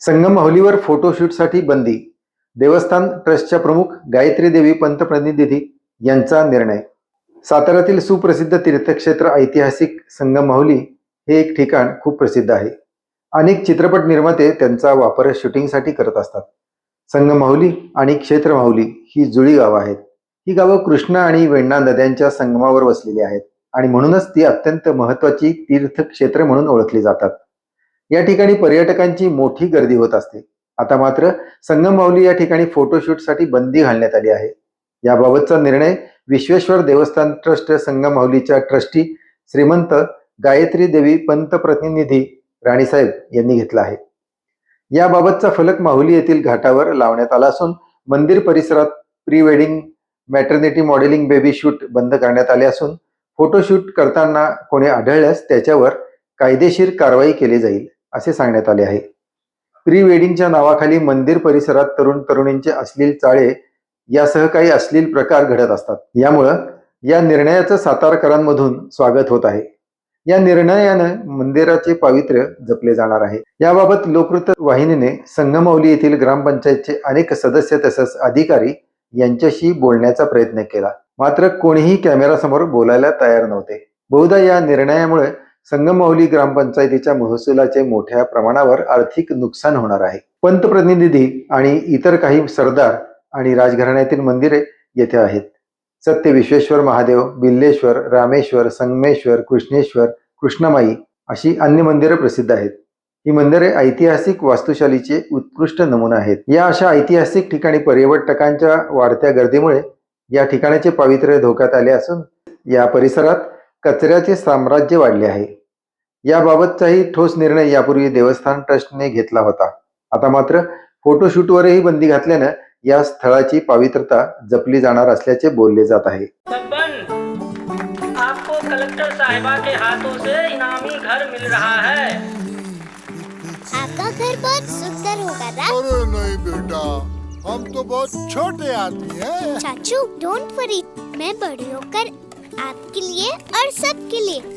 संगम माहुलीवर फोटोशूटसाठी बंदी. देवस्थान ट्रस्टच्या प्रमुख गायत्री देवी पंतप्रतिनिधी यांचा निर्णय. साताऱ्यातील सुप्रसिद्ध तीर्थक्षेत्र ऐतिहासिक संगम माहुली हे एक ठिकाण खूप प्रसिद्ध आहे. अनेक चित्रपट निर्माते त्यांचा वापर शूटिंगसाठी करत असतात. संगम माहुली आणि क्षेत्र माहुली ही जुळी गावं आहेत. ही गावं कृष्णा आणि वेण्णा नद्यांच्या संगमावर वसलेली आहेत आणि म्हणूनच ती अत्यंत महत्वाची तीर्थक्षेत्र म्हणून ओळखली जातात. या ठिकाणी पर्यटकांची मोठी गर्दी होत असते. आता मात्र संगम माऊली या ठिकाणी फोटोशूटसाठी बंदी घालण्यात आली आहे. याबाबतचा निर्णय विश्वेश्वर देवस्थान ट्रस्ट संगम माऊलीच्या ट्रस्टी श्रीमंत गायत्री देवी पंतप्रतिनिधी राणीसाहेब यांनी घेतला आहे. याबाबतचा फलक माहुली येथील घाटावर लावण्यात आला असून मंदिर परिसरात pre wedding maternity modelling baby shoot बंद करण्यात आले असून फोटोशूट करताना कोणी आढळल्यास त्याच्यावर कायदेशीर कारवाई केली जाईल. असे सांगण्यात आले आहे. प्री वेडिंगच्या नावाखाली मंदिर परिसरात तरुण तरुणींचे अश्लील चाळे यासह काही अश्लील प्रकार घडत असतात. यामुळं या निर्णयाचं सातारकरांमधून स्वागत होत आहे. या निर्णयानं मंदिराचे पावित्र्य जपले जाणार आहे. याबाबत लोकवृत्त वाहिनीने संगमौली येथील ग्रामपंचायतचे अनेक सदस्य तसंच अधिकारी यांच्याशी बोलण्याचा प्रयत्न केला. मात्र कोणीही कॅमेरासमोर बोलायला तयार नव्हते. बहुधा या निर्णयामुळे संगमौली ग्रामपंचायतीच्या महसुलाचे मोठ्या प्रमाणावर आर्थिक नुकसान होणार आहे. पंतप्रतिनिधी आणि इतर काही सरदार आणि राजघराण्यातील मंदिरे येथे आहेत. सत्य विश्वेश्वर महादेव बिल्लेश्वर रामेश्वर संगमेश्वर कृष्णेश्वर कृष्णमाई अशी अन्य मंदिरे प्रसिद्ध आहेत. ही मंदिरे ऐतिहासिक वास्तुशालीचे उत्कृष्ट नमुना आहेत. या अशा ऐतिहासिक ठिकाणी पर्यटकांच्या वाढत्या गर्दीमुळे या ठिकाणाचे पावित्र्य धोक्यात आले असून या परिसरात कचऱ्याचे साम्राज्य वाढले आहे. याबाबतचाही ठोस निर्णय यापूर्वी देवस्थान ट्रस्टने घेतला होता. आता मात्र फोटोशूटवरही बंदी घातल्यानं या स्थळाची पावित्रता जपली जाणार असल्याचे बोलले जात आहे. बब्बन आपको कलेक्टर साहिबा के हाथों से इनामी घर मिल रहा है। आपका घर बहुत सुंदर होगा ना अरे नहीं बेटा हम तो बहुत छोटे आदमी हैं। चाचू डोंट वरी मैं बड़ी होकर आपके लिए और सबके लिए